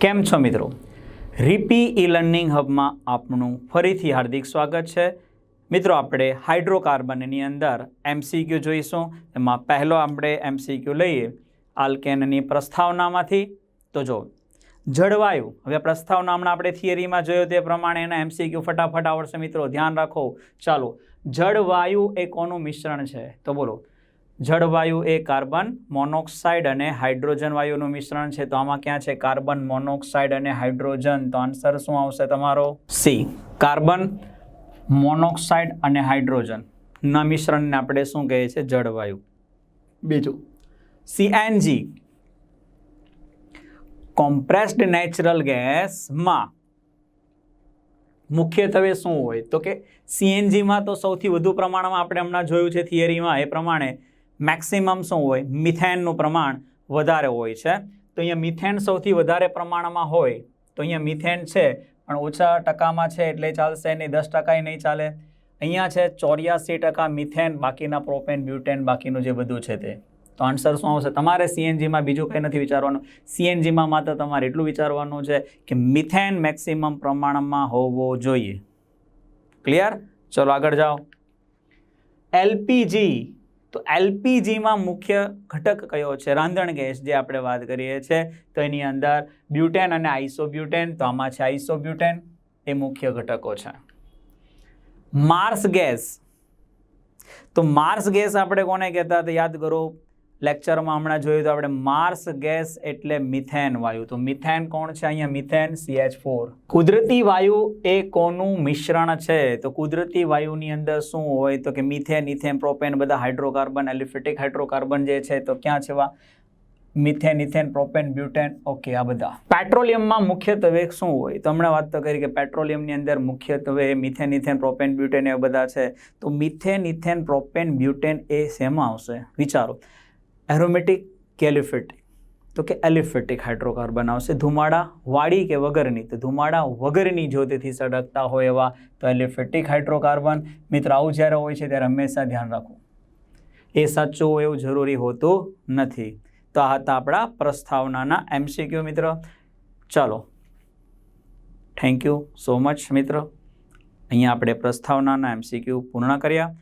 કેમ છો મિત્રો? રીપી ઈ લર્નિંગ હબમાં આપનું ફરીથી હાર્દિક સ્વાગત છે. મિત્રો, આપણે હાઇડ્રોકાર્બનની અંદર એમસીક્યુ જોઈશું. એમાં પહેલો આપણે એમસીક્યુ લઈએ, આલ્કેનની પ્રસ્તાવનામાંથી. તો જો, જળવાયુ, હવે પ્રસ્તાવના હમણાં આપણે થિયરીમાં જોયું તે પ્રમાણે એના એમસીક્યુ ફટાફટ આવડશે મિત્રો. ધ્યાન રાખો. ચાલો, જળવાયુ એ કોનું મિશ્રણ છે? તો બોલો જળવાયુ એ કાર્બન મોનોક્સાઇડ અને હાઇડ્રોજન વાયુનું મિશ્રણ છે. તો આમાં ક્યાં છે? કાર્બન મોનોક્સાઇડ અને હાઇડ્રોજન. તો આન્સર શું આવશે તમારો? સી. કાર્બન મોનોક્સાઇડ અને હાઇડ્રોજન. ના મિશ્રણને આપણે શું કહીએ છીએ? જળવાયુ. બીજું. સીએનજી કોમ્પ્રેસ્ડ નેચરલ ગેસમાં મુખ્યત્વે શું હોય? તો કે સીએનજીમાં તો સૌથી વધુ પ્રમાણમાં આપણે હમણાં જોયું છે થિયરીમાં. એ પ્રમાણે મેક્સિમમ શું હોય? મિથેનનું પ્રમાણ વધારે હોય છે. તો અહીંયા મિથેન સૌથી વધારે પ્રમાણમાં હોય તો અહીંયા મિથેન છે, પણ ઓછા ટકામાં છે એટલે ચાલશે નહીં, દસ ટકાએ નહીં ચાલે. અહીંયા છે ચોર્યાસી ટકા મિથેન, બાકીના પ્રોપેન, બ્યુટેન, બાકીનું જે બધું છે તે. તો આન્સર શું આવશે? તમારે સીએનજીમાં બીજું કંઈ નથી વિચારવાનું. સીએનજીમાં માત્ર તમારે એટલું વિચારવાનું છે કે મિથેન મેક્સિમમ પ્રમાણમાં હોવો જોઈએ. ક્લિયર ચલો આગળ જાઓ. એલપીજી તો એલપીજીમાં મુખ્ય ઘટક કયો છે? રાંધણ ગેસ જે આપણે વાત કરીએ છીએ તો એની અંદર બ્યુટેન અને આઇસોબ્યુટેન, તો આમાં છે આઇસોબ્યુટેન, એ મુખ્ય ઘટકો છે. Marsh gas. તો માર્સ ગેસ આપણે કોને કહેતા હતા? યાદ કરો લેક્ચરમાં હમણાં જોયું તો આપણે માર્સ ગેસ એટલે મિથેન વાયુ. તો મિથેન કોણ છે અહીંયા? મિથેન સીએચ ફોર કુદરતી વાયુ એ કોનું મિશ્રણ છે? તો કુદરતી વાયુની અંદર શું હોય? તો કે મિથેન ઇથેન પ્રોપેન બધા હાઇડ્રોકાર્બન એલિફેટિક હાઇડ્રોકાર્બન જે છે, તો ક્યાં છે methane ethane propane butane okay આ બધા. પેટ્રોલિયમમાં મુખ્યત્વે શું હોય? તો હમણાં વાત તો કરી કે પેટ્રોલિયમની અંદર મુખ્યત્વે મિથેન ઇથેન પ્રોપેન બ્યુટેન એ બધા છે. તો મિથેન ઇથેન પ્રોપેન બ્યુટેન એ શેમાં આવશે? વિચારો. એરોમેટિક કેલિફેટિક તો કે એલિફેટિક હાઇડ્રોકાર્બન આવશે ધુમાડા વાળી કે વગરની? તો ધુમાડા વગરની જ્યોતિથી સળગતા હોય એવા તો એલિફેટિક હાઇડ્રોકાર્બન મિત્ર, આવું જ્યારે હોય છે ત્યારે હંમેશા ધ્યાન રાખવું. એ સાચું હોય એવું જરૂરી હોતું નથી. તો આ હતા આપણા પ્રસ્તાવનાના એમસીક્યુ મિત્ર. ચાલો. થેન્ક યુ સો મચ મિત્ર. અહીંયા આપણે પ્રસ્તાવનાના એમસીક્યુ પૂર્ણ કર્યા.